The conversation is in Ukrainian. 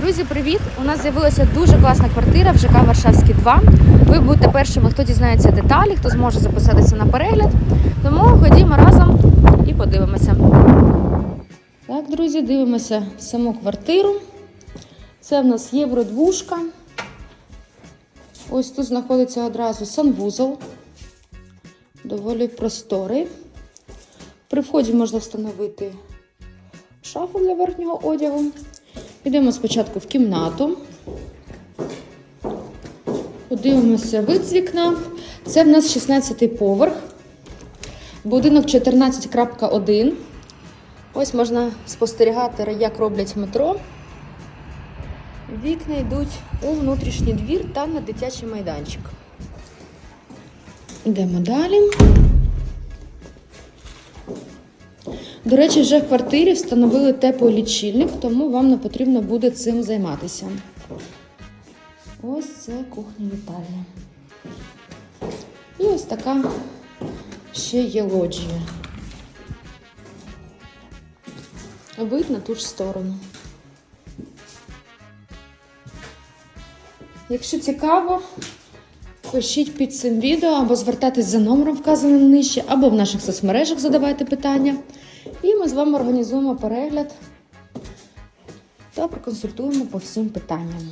Друзі, привіт! У нас з'явилася дуже класна квартира в ЖК Варшавський 2. Ви будете першими, хто дізнається деталі, хто зможе записатися на перегляд. Тому ходімо разом і подивимося. Так, друзі, дивимося саму квартиру. Це в нас євродвушка. Ось тут знаходиться одразу санвузол. Доволі просторий. При вході можна встановити шафу для верхнього одягу. Підемо спочатку в кімнату. Подивимося вид з вікна. Це в нас 16-й поверх. Будинок 14.1. Ось можна спостерігати, як роблять метро. Вікна йдуть у внутрішній двір та на дитячий майданчик. Йдемо далі. До речі, вже в квартирі встановили теплолічильник, тому вам не потрібно буде цим займатися. Ось це кухня вітальня. І ось така ще є лоджія. Вид на ту ж сторону. Якщо цікаво, пишіть під цим відео або звертайтесь за номером, вказаним нижче, або в наших соцмережах задавайте питання. Ми з вами організуємо перегляд та проконсультуємо по всім питанням.